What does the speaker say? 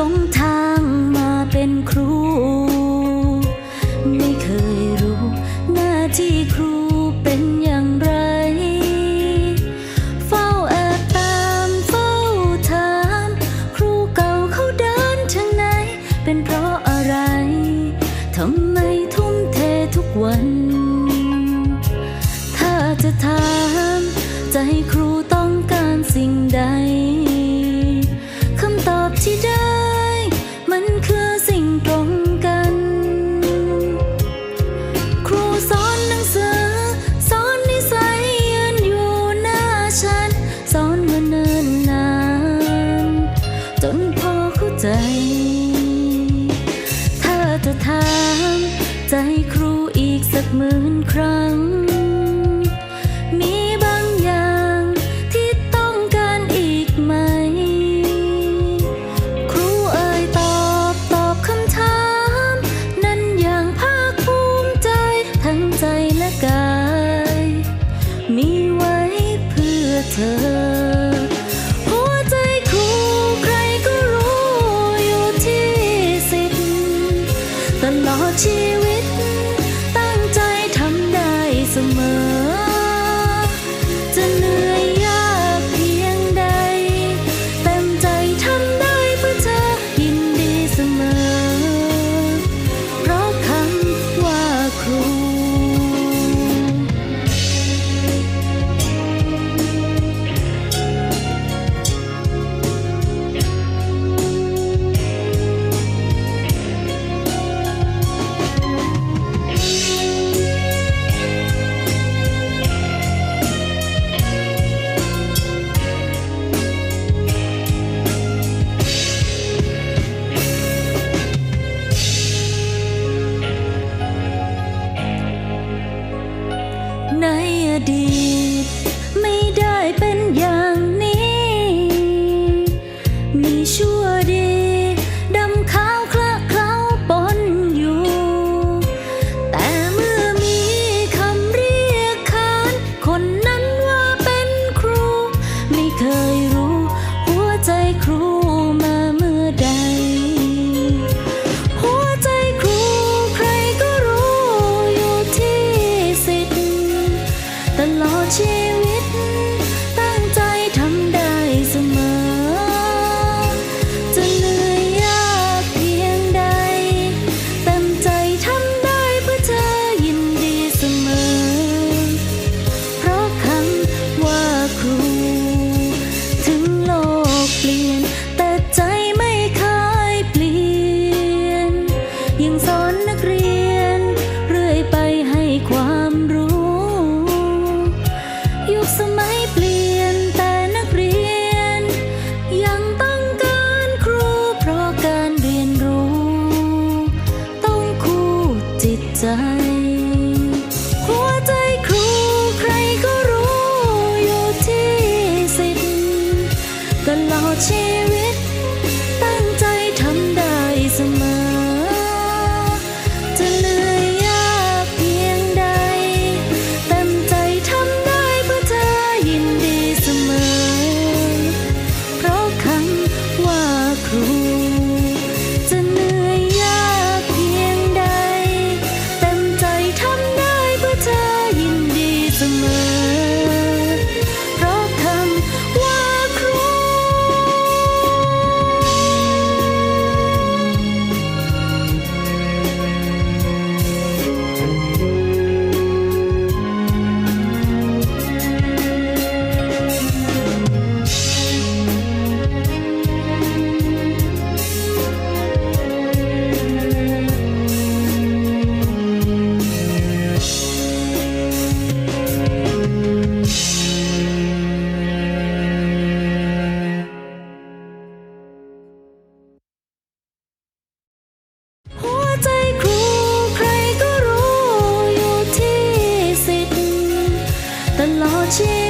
ลงทางมาเป็นครู ไม่เคยรู้หน้าที่ครูเป็นอย่างไร เฝ้าแอบตามเฝ้าถาม ครูเก่าเขาเดินทางไหน เป็นเพราะอะไร ทำไมทุ่มเททุกวัน ถ้าจะถามจะให้ครูต้องการสิ่งใด คำตอบที่ได้ ฉันสอนมาเนิ่นนาน จนพอเข้าใจ ถ้าจะถามใจครูอีกสักหมื่นครั้ง return ในอดีต 老街街